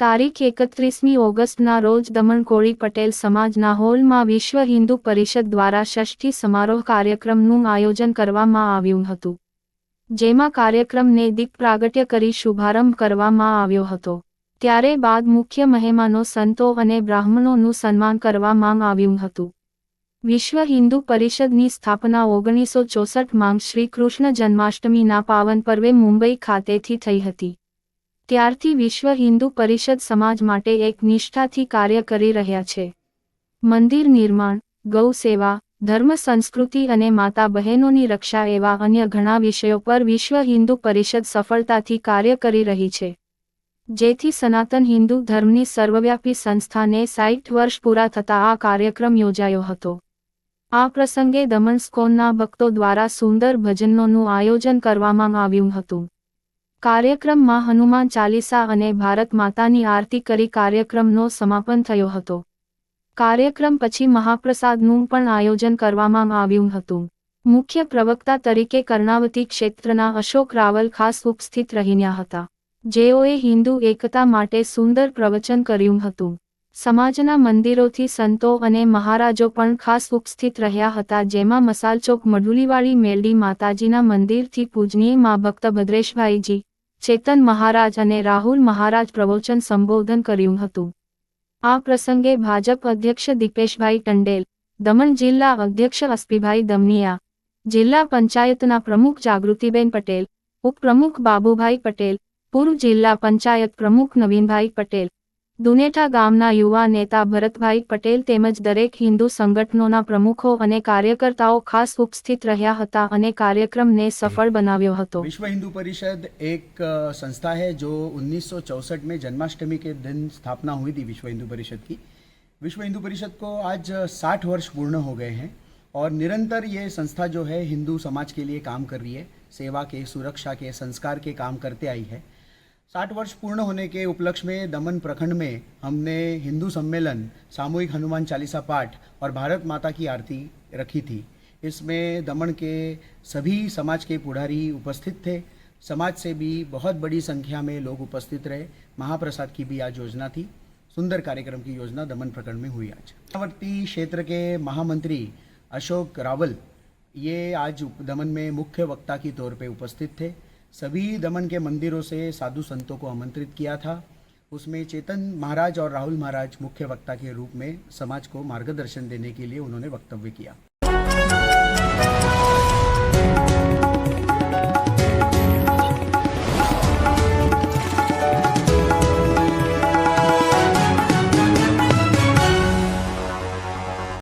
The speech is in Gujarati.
તારીખ એકત્રીસમી ઓગસ્ટના રોજ દમણ કોળી પટેલ સમાજના હોલમાં વિશ્વ હિન્દુ પરિષદ દ્વારા ષષ્ઠી સમારોહ કાર્યક્રમનું આયોજન કરવામાં આવ્યું હતું. જેમાં કાર્યક્રમને દીપ પ્રાગટ્ય કરી શુભારંભ કરવામાં આવ્યો હતો. ત્યારે બાદ મુખ્ય મહેમાનો સંતો અને બ્રાહ્મણોનું સન્માન કરવામાં આવ્યું હતું. વિશ્વ હિન્દુ પરિષદની સ્થાપના ઓગણીસો ચોસઠમાં શ્રી કૃષ્ણ જન્માષ્ટમીના પાવન પર્વે મુંબઈ ખાતેથી થઈ હતી. ત્યારથી વિશ્વ હિન્દુ પરિષદ સમાજ માટે એક નિષ્ઠાથી કાર્ય કરી રહ્યા છે. મંદિર નિર્માણ, ગૌ સેવા, ધર્મ સંસ્કૃતિ અને માતા બહેનોની રક્ષા એવા અન્ય ઘણા વિષયો પર વિશ્વ હિન્દુ પરિષદ સફળતાથી કાર્ય કરી રહી છે. જેથી સનાતન હિન્દુ ધર્મની સર્વવ્યાપી સંસ્થાને સાઠ વર્ષ પૂરા થતા આ કાર્યક્રમ યોજાયો હતો. આ પ્રસંગે દમણ સ્કોનના ભક્તો દ્વારા સુંદર ભજનોનું આયોજન કરવામાં આવ્યું હતું. કાર્યક્રમમાં હનુમાન ચાલીસા અને ભારત માતાની આરતી કરી કાર્યક્રમનો સમાપન થયો હતો. કાર્યક્રમ પછી મહાપ્રસાદનું પણ આયોજન કરવામાં આવ્યું હતું. મુખ્ય પ્રવક્તા તરીકે કર્ણાવતી ક્ષેત્રના અશોક રાવલ ખાસ ઉપસ્થિત રહ્યા હતા. જેઓએ હિન્દુ એકતા માટે સુંદર પ્રવચન કર્યું હતું. સમાજના મંદિરોથી સંતો અને મહારાજો પણ ખાસ ઉપસ્થિત રહ્યા હતા, જેમાં મસાલચોક મડુલીવાળી મેલડી માતાજીના મંદિરથી પૂજનીય મા ભક્ત ભદ્રેશભાઈજી ચેતન મહારાજ અને રાહુલ મહારાજ પ્રવચન સંબોધન કર્યું હતું. આ પ્રસંગે ભાજપ અધ્યક્ષ દીપેશભાઈ ટંડેલ, દમણ જિલ્લા અધ્યક્ષ અસ્પીભાઈ દમનિયા જિલ્લા પંચાયતના પ્રમુખ જાગૃતિબેન પટેલ, ઉપપ્રમુખ બાબુભાઈ પટેલ, પૂર્વ જિલ્લા પંચાયત પ્રમુખ નવીનભાઈ પટેલ દુનેઠા ગામના યુવા નેતા ભરતભાઈ પટેલ તેમજ દરેક હિન્દુ સંગઠનોના પ્રમુખો અને કાર્યકર્તાઓ ખાસ ઉપસ્થિત રહ્યા હતા અને કાર્યક્રમને સફળ બનાવ્યો હતો विश्व हिंदू परिषद एक अ, संस्था है जो 1964 में जन्माष्टमी के दिन स्थापना हुई थी विश्व हिंदू परिषद की विश्व हिंदू परिषद को आज साठ वर्ष पूर्ण हो गए हैं और निरंतर ये संस्था जो है हिंदू समाज के लिए काम कर रही है सेवा के सुरक्षा के संस्कार के काम करते आई है साठ वर्ष पूर्ण होने के उपलक्ष्य में दमन प्रखंड में हमने हिंदू सम्मेलन, सामूहिक हनुमान चालीसा पाठ और भारत माता की आरती रखी थी। इसमें दमन के सभी समाज के पुढ़ारी उपस्थित थे। समाज से भी बहुत बड़ी संख्या में लोग उपस्थित रहे। महाप्रसाद की भी आज योजना थी। सुंदर कार्यक्रम की योजना दमन प्रखंड में हुई आज। सीमावर्ती क्षेत्र के महामंत्री अशोक रावल ये आज दमन में मुख्य वक्ता की तौर पे उपस्थित थे। सभी दमन के मंदिरों से साधु संतों को आमंत्रित किया था। उसमें चेतन महाराज और राहुल महाराज मुख्य वक्ता के रूप में समाज को मार्गदर्शन देने के लिए उन्होंने वक्तव्य किया।